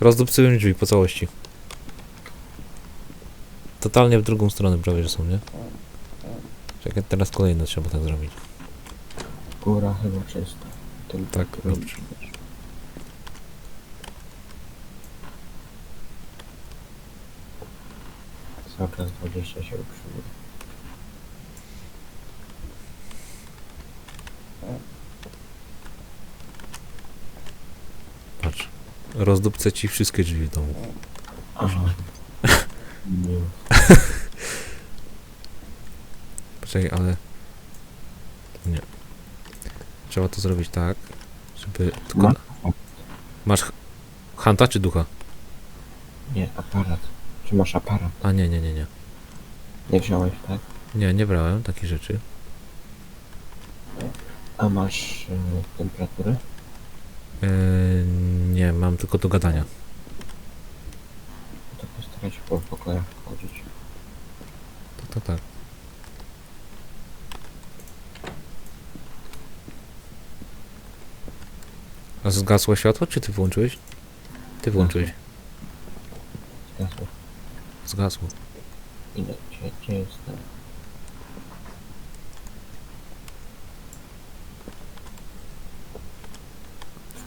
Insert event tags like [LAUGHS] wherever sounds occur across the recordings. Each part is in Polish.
Rozdupcyłem drzwi po całości. Totalnie w drugą stronę prawie, że są, nie? Czekaj, teraz kolejne trzeba tak zrobić. Góra chyba czysta. Tylko Tak, dobrze. wiesz. Cały czas Rozdupcę ci wszystkie drzwi w domu. Aha. Nie. [LAUGHS] Poczekaj, ale... Nie. Trzeba to zrobić tak, żeby... Tylko... Ma? Masz ch- hanta czy ducha? Nie, aparat. Czy masz aparat? A nie, nie, nie, nie. Nie wziąłeś, tak? Nie, nie brałem takich rzeczy. A masz y, temperaturę? Yy, nie, mam tylko do gadania. To postaraj się po pokojach chodzić. To, to tak. A zgasło światło, czy ty włączyłeś? Ty włączyłeś. Zgasło. Zgasło. Idę. Gdzie, gdzie jestem?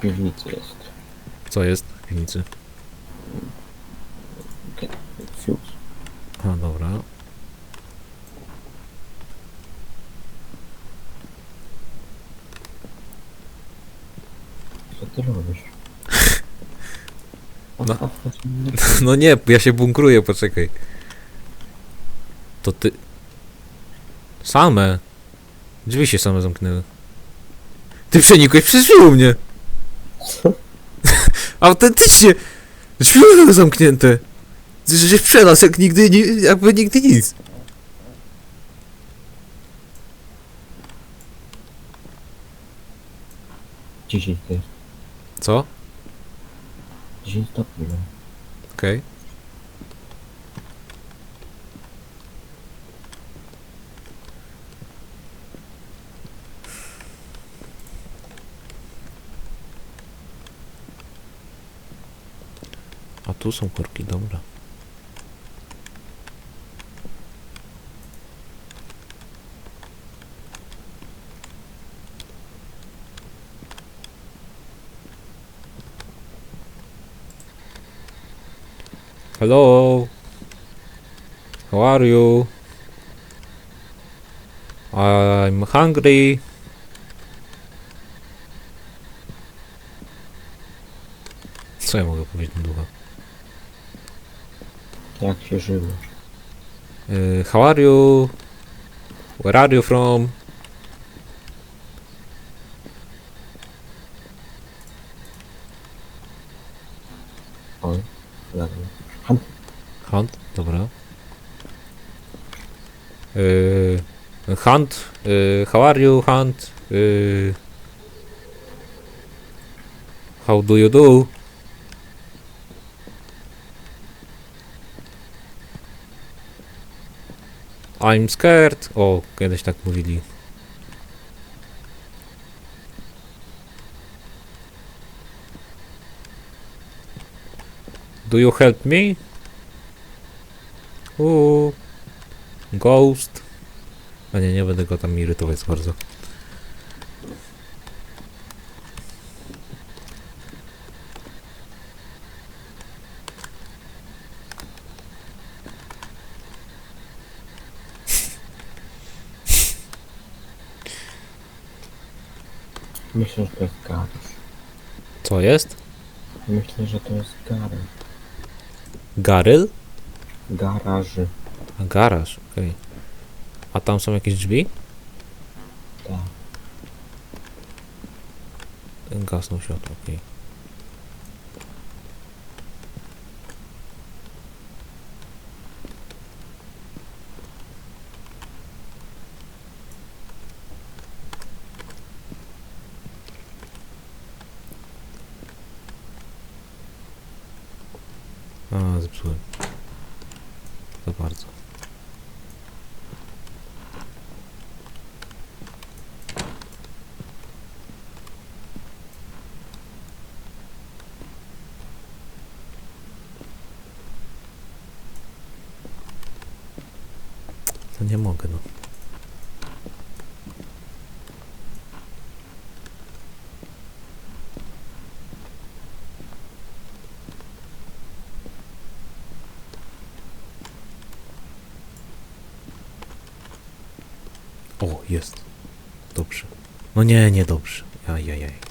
Piwnicy jest. Co jest w piwnicy? A, dobra. Co ty robisz? [LAUGHS] No. [LAUGHS] No nie, ja się bunkruję, poczekaj. To ty... Same. Drzwi się same zamknęły. Ty przenikłeś przez drzwi u mnie. Autentycznie. Drzwi były zamknięte. Żeś przelazł jak nigdy, ni- jakby nigdy nic. Dziesięć to jest. Co? 10 stopni, no. Okej. Tu są korki, dobra. Hello. How are you? I'm hungry. Co ja mogę powiedzieć na ducha? Jak się żyło? Y, how are you? Where are you from? Ham. Hunt, dobra. Y, hunt, y, how are you, Hunt? Y, how do you do? I'm scared. O, kiedyś tak mówili. Do you help me? Uuu. Ghost. A nie, nie będę go tam irytować bardzo. Myślę, że to jest garaż. Co jest? Myślę, że to jest garaż. Garyl? Garaży. A garaż, okej. A tam są jakieś drzwi? Tak. Gasną światło, okej. No nie mogę, no. O, jest. Dobrze. No nie, nie dobrze. Ajajaj.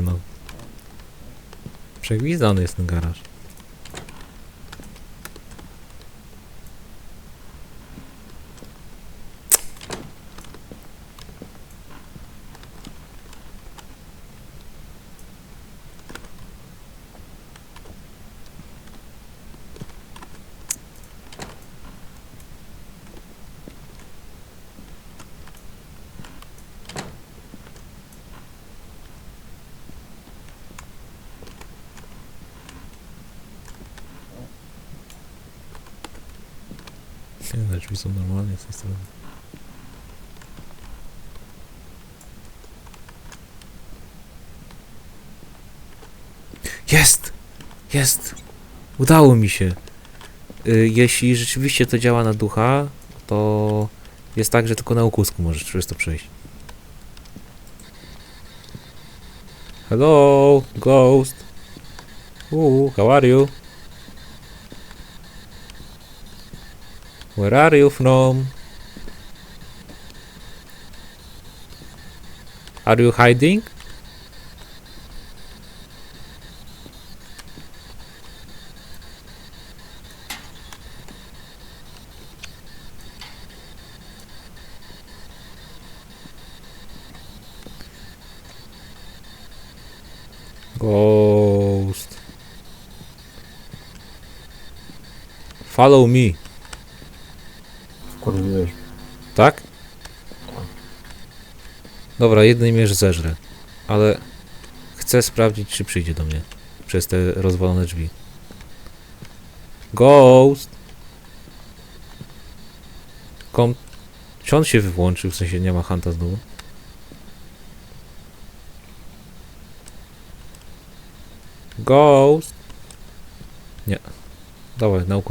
No. Przegwizdany jest ten garaż. Nie, te drzwi są normalnie z Jest! Jest! Udało mi się. Y, jeśli rzeczywiście to działa na ducha, to jest tak, że tylko na ukusku możesz przez to przejść. Hello, ghost. Ooh, how are you? Where are you from? Are you hiding? Ghost. Follow me. Tak? Dobra, jednej mierz zeżrę. Ale chcę sprawdzić, czy przyjdzie do mnie. Przez te rozwalone drzwi. Ghost! Kom... Czy on się wyłączył? W sensie nie ma Hanta znowu? Ghost! Nie. Dawaj, na.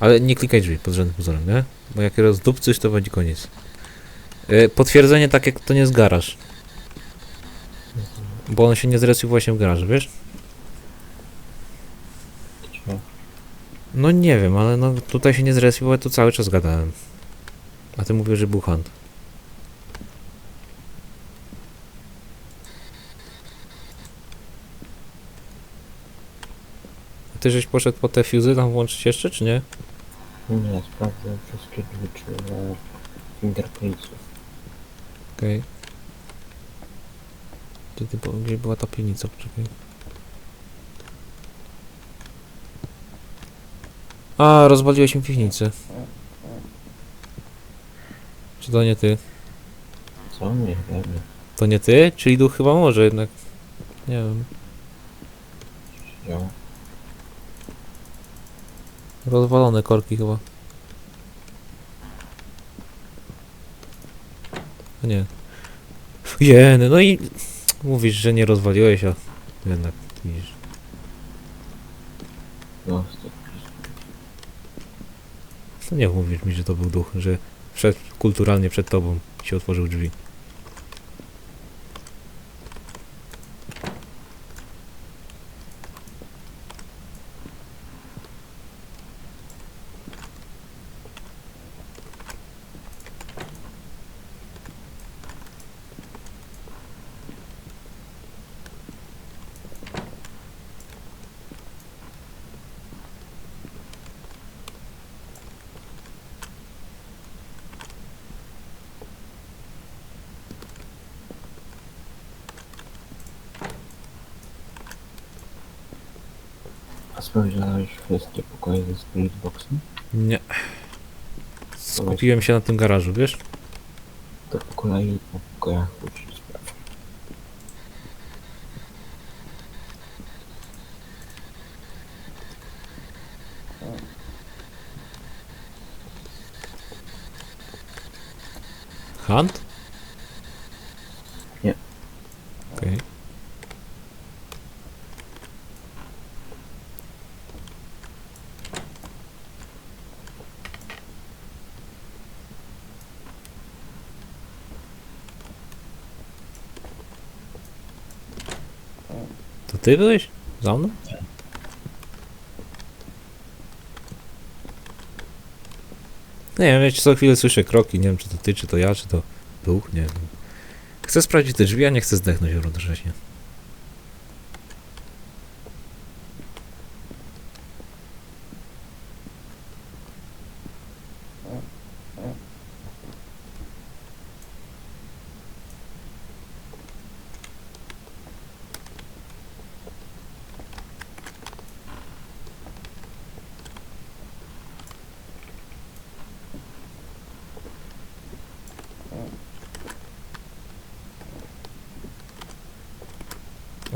Ale nie klikaj drzwi pod żadnym pozorem, nie? Bo jak rozdupcysz, to będzie koniec. Yy, potwierdzenie tak jak to nie jest garaż. Bo on się nie zrespił właśnie w garażu, wiesz? No nie wiem, ale no tutaj się nie zrespił, bo ja tu cały czas gadałem. A ty mówisz, że był hunt. A ty żeś poszedł po te fuzy tam włączyć jeszcze, czy nie? Nie, sprawdzę wszystkie czy ma fingerprintsów. Okej. Gdzie, ty, po- gdzie była ta piwnica? Poczekaj. A, rozwaliłeś mi piwnicę. Czy to nie ty? Co? Nie wiem. To nie ty? Czyli duch chyba może jednak. Nie wiem. działa. Rozwalone korki chyba. A nie. Jeny, no i mówisz, że nie rozwaliłeś, a jednak widzisz. No, to To nie mówisz mi, że to był duch, że wszedł kulturalnie przed tobą i się otworzył drzwi. A sprawdzałeś kwestię pokoju ze Spiritboxem? Nie. Skupiłem się na tym garażu, wiesz? To po kolei po pokojach uczyć spraw. Hunt? To ty byłeś? Za mną? Nie wiem, ci co chwilę słyszę kroki, nie wiem czy to ty, czy to ja, czy to duch, nie wiem. Chcę sprawdzić te drzwi, a nie chcę zdechnąć równocześnie.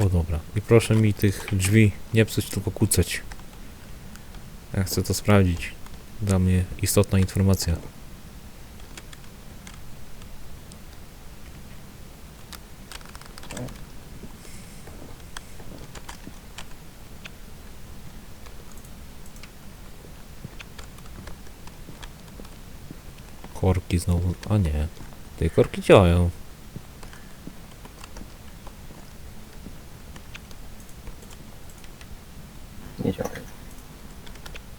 O dobra. I proszę mi tych drzwi nie psuć, tylko kłócać. Ja chcę to sprawdzić. Dla mnie istotna informacja. Korki znowu. A nie. Te korki działają. Nie działa.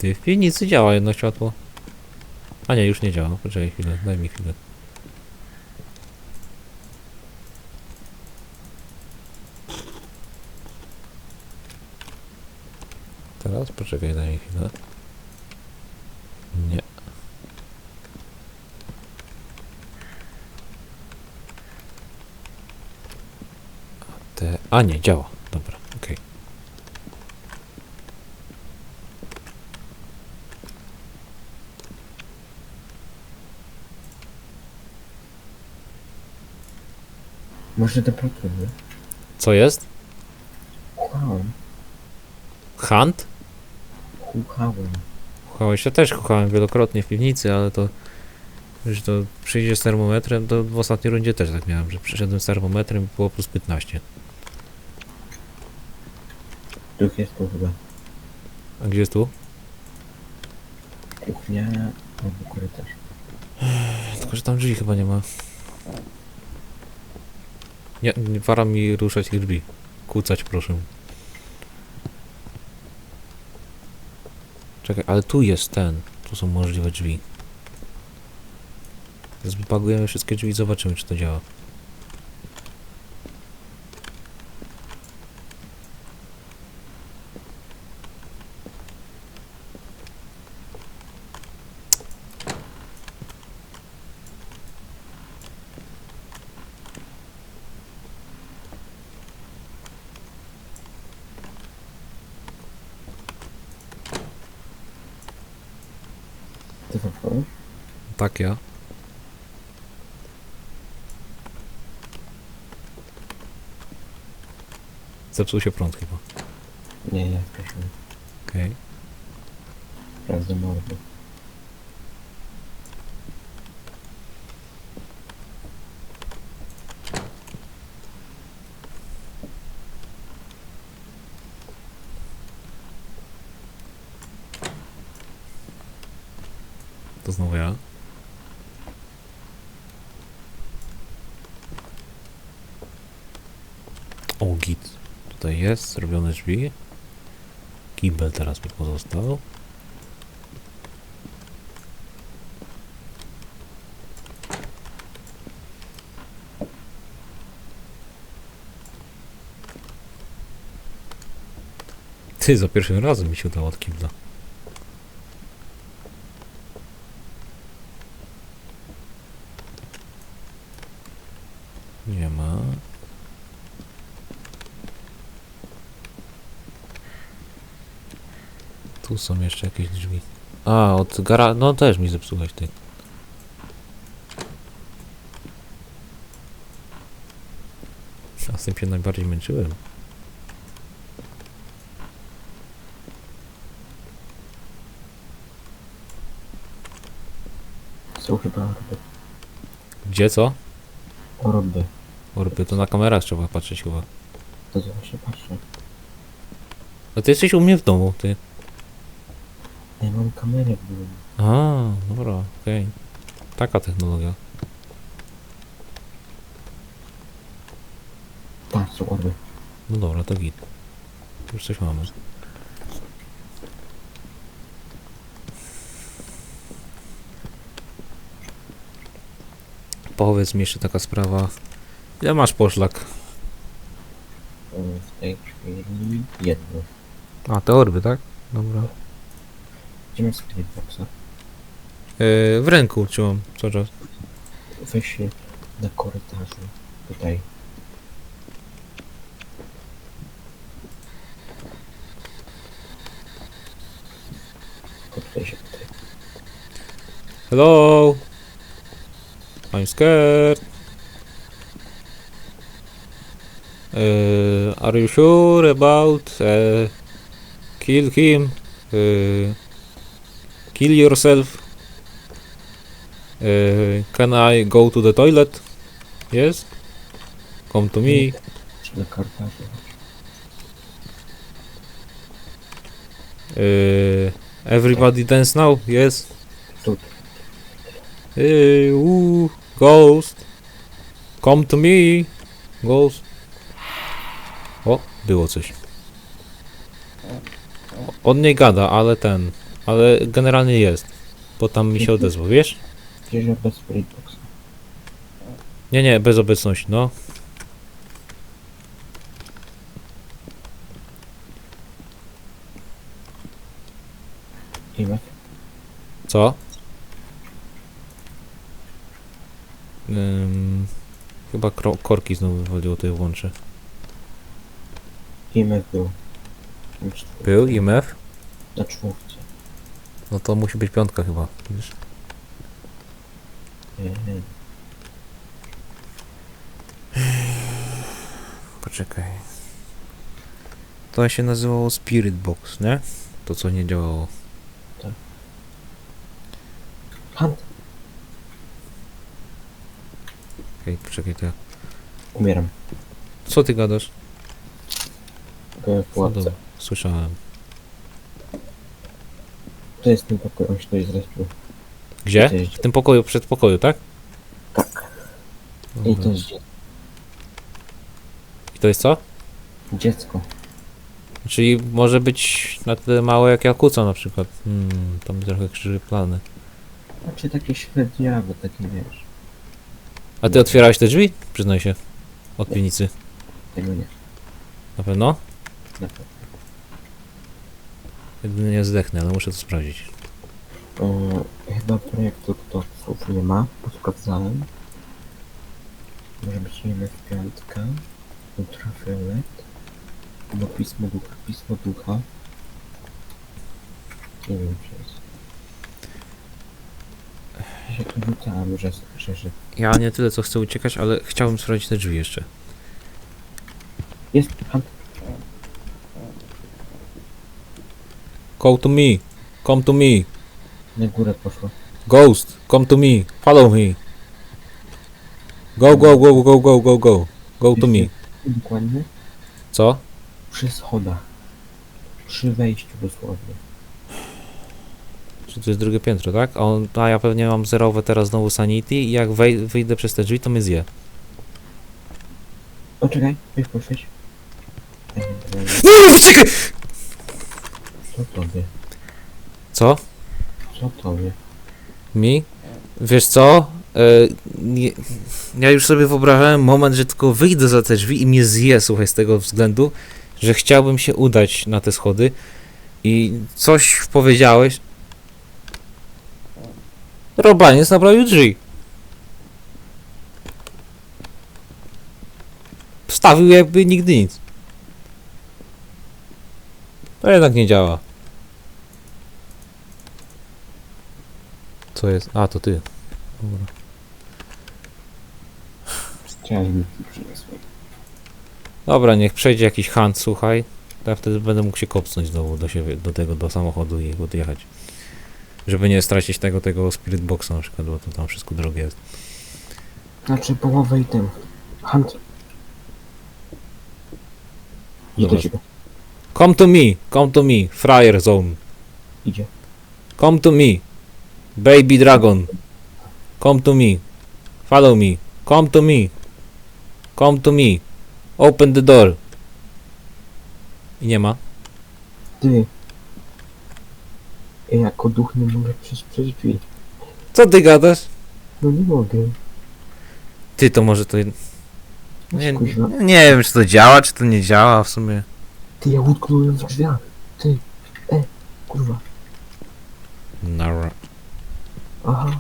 Ty, w piwnicy działa jedno światło. A nie, już nie działa. Poczekaj chwilę, daj mi chwilę. Teraz poczekaj, daj mi chwilę. Nie. A Te... A nie, działa. Dobra, okej. Może temperatury? Co jest? Chuchałem. Hunt? Chuchałem. Chuchałeś? Ja też chuchałem wielokrotnie w piwnicy, ale to... Że to przyjdzie z termometrem, to w ostatniej rundzie też tak miałem, że przyszedłem z termometrem i było plus 15. Duch jest tu chyba. A gdzie jest tu? Kuchnia albo korytarz. Tylko, że tam drzwi chyba nie ma. Nie, nie mi ruszać drzwi. Kłócać proszę. Czekaj, ale tu jest ten. Tu są możliwe drzwi. Zbagujemy wszystkie drzwi i zobaczymy, czy to działa. Ty zapałeś? Tak, ja. Zepsuł się prąd chyba. Nie, ja proszę. Okej. Sprawdzę mordę. To znowu ja. O, git. Tutaj jest, zrobione drzwi. Kibel teraz mi pozostał. Ty, za pierwszym razem mi się udało od kibla. Nie ma. Tu są jeszcze jakieś drzwi. A, od gara... No też mi zepsułeś ty. A z tym się najbardziej męczyłem. Są chyba orby. Gdzie, co? Orby. Orby, to na kamerach trzeba patrzeć chyba. To właśnie patrzę. No ty jesteś u mnie w domu, ty. Ja mam kamerę w domu. A, dobra, okej. Taka technologia. Tak, są orby. No dobra, to git. Już coś mamy. Powiedz mi jeszcze taka sprawa. Ile masz poszlak? E, W tej chwili jedno. A, te orby, tak? Dobra. Gdzie masz? Yy, w ręku trzymam cały czas. Weź się na korytarzu. Tutaj. Się tutaj. Hello! I'm scared. Uh, are you sure about uh, kill him? Kill yourself? Uh, can I go to the toilet? Yes? Come to me. Uh, everybody dance now? Yes? Hey, ooh, ghost. Come to me. Ghost. O, było coś. On nie gada, ale ten. Ale generalnie jest. Bo tam mi się odezwał, wiesz? Gdzieś bez boxa. Nie, nie, bez obecności, no. IMF? Co? Ym, chyba kro- korki znowu wywaliło, to je włączę. IMF był. Na czwórce. Był IMF? Na czwórce. No to musi być piątka chyba? Nie, nie. Poczekaj. To się nazywało Spirit Box, nie? To co nie działało. Hunt! Okej, poczekaj, to ja. Umieram. Co ty gadasz? W No pułapce. dobra, słyszałem. To jest ten pokój, on się tutaj zrespił. Gdzie? To W tym pokoju, przed pokoju, tak? Tak. I to jest dzie- I to jest co? dziecko. Czyli może być na tyle małe jak Jakuca na przykład. Hmm, tam trochę krzyży plany. Znaczy takie śledziawe, takie wiesz. A ty otwierałeś te drzwi? Przyznaj się. Od piwnicy. Tego nie. Na pewno? Na pewno. Jedynie nie zdechnę, ale muszę to sprawdzić. O, chyba projektu Ktoców nie ma, bo sprawdzałem. Może być IMF piątka, ultrafiolet, albo pismo ducha, pismo ducha. Nie wiem, czy jest. Ja się tu rzucałem, że, że, że Ja nie tyle co chcę uciekać, ale chciałbym sprawdzić te drzwi jeszcze. jest hunt. Go to me. Come to me. Na górę poszło. Ghost, come to me. Follow me. Go, go, go, go, go, go, go. Go to me. Dokładnie Co? przy schodach. Przy wejściu dosłownie. Czy to jest drugie piętro, tak? A, on, a ja pewnie mam zerowe teraz znowu sanity i jak wej, wyjdę przez te drzwi, to mnie zje. O, czekaj, weź poświeć. Dobra, No, czekaj! Co tobie? Co? Co tobie? Mi? Wiesz co? E, nie, ja już sobie wyobrażałem moment, że tylko wyjdę za te drzwi i mnie zje, słuchaj, z tego względu, że chciałbym się udać na te schody i coś powiedziałeś. Robaniec naprawił drzwi. Wstawił jakby nigdy nic. To jednak nie działa. Co jest? A, to ty. Dobra. Chciałem mi przyniosłem. Dobra, niech przejdzie jakiś hunt, słuchaj. Ja wtedy będę mógł się kopnąć znowu do siebie, do tego, do samochodu i odjechać. Żeby nie stracić tego, tego spirit boxa na przykład, bo to tam wszystko drogie jest. Znaczy połowę i ten. Hunt. Dobra. ciebie. Come to me, come to me, Friar Zone. Idzie. Come to me, Baby Dragon. Come to me, follow me, come to me, come to me, open the door. I nie ma. Ty. Ja jako duch nie mogę przejść przez drzwi. Co ty gadasz? No nie mogę. Ty to może to. Nie, Kuźwa. nie, nie wiem, czy to działa, czy to nie działa w sumie. Ty, ja utknąłem w drzwiach. Ty. E, kurwa. Nara. Aha.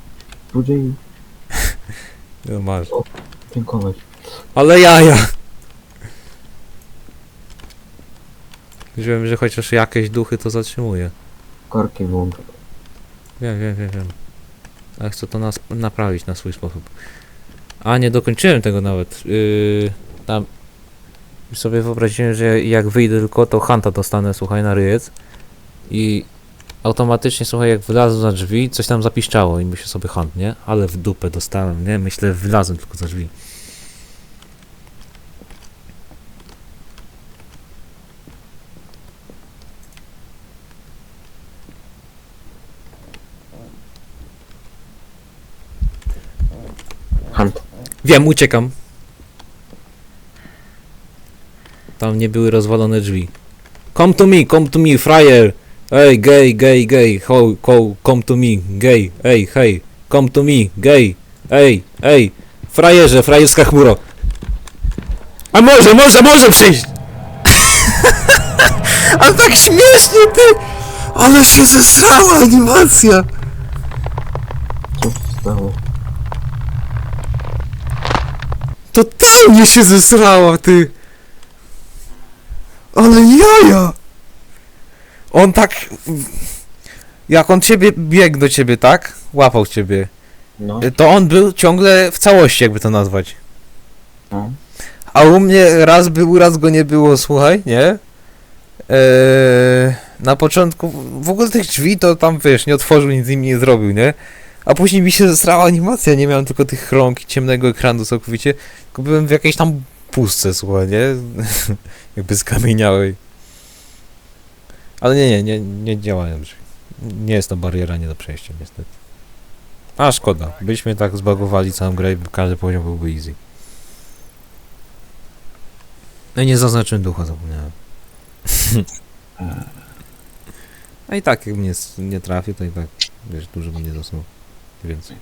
Złodzieju. [LAUGHS] No masz. Dziękować. Ale jaja! Wiem, że chociaż jakieś duchy to zatrzymuje. Korki włącz. Wiem, wiem, wiem, wiem. Ale chcę to nas naprawić na swój sposób. A, nie dokończyłem tego nawet. Yy, tam sobie wyobraziłem, że jak wyjdę tylko, to Hanta dostanę, słuchaj, na ryjec. I automatycznie, słuchaj, jak wylazłem za drzwi, coś tam zapiszczało i myślę sobie Hunt, nie? Ale w dupę dostałem, nie? Myślę, wylazłem tylko za drzwi. Hunt. Wiem, uciekam. Tam nie były rozwalone drzwi. Come to me, come to me, friar! Ej, gay, gay, gay, ho, ho, come to me, gay, ej, hej, come to me, gay, ej, ej, frajerze, frajerska chmuro. A może, może, może przyjść! [LAUGHS] A tak śmiesznie, ty! Ale się zesrała animacja! Co się stało? Totalnie się zesrała, ty! Ale jaja! On tak... Jak on ciebie biegł do ciebie, tak? Łapał ciebie. No. To on był ciągle w całości, jakby to nazwać. no. A u mnie raz był, raz go nie było, słuchaj, nie? Eee, na początku w ogóle tych drzwi to tam, wiesz, nie otworzył, nic z nimi nie zrobił, nie? A później mi się zesrała animacja, nie miałem tylko tych rąk i ciemnego ekranu całkowicie, tylko byłem w jakiejś tam pustce, słuchaj, nie? [LAUGHS] Jakby skamieniałej. Ale nie, nie, nie, nie działają. Nie jest to bariera nie do przejścia, niestety. A, szkoda. Byśmy tak zbagowali całą grę i każdy poziom byłby easy. No i nie zaznaczyłem ducha, zapomniałem. [LAUGHS] A i tak, jak mnie nie trafił, to i tak, wiesz, dużo by nie dostał. Więcej.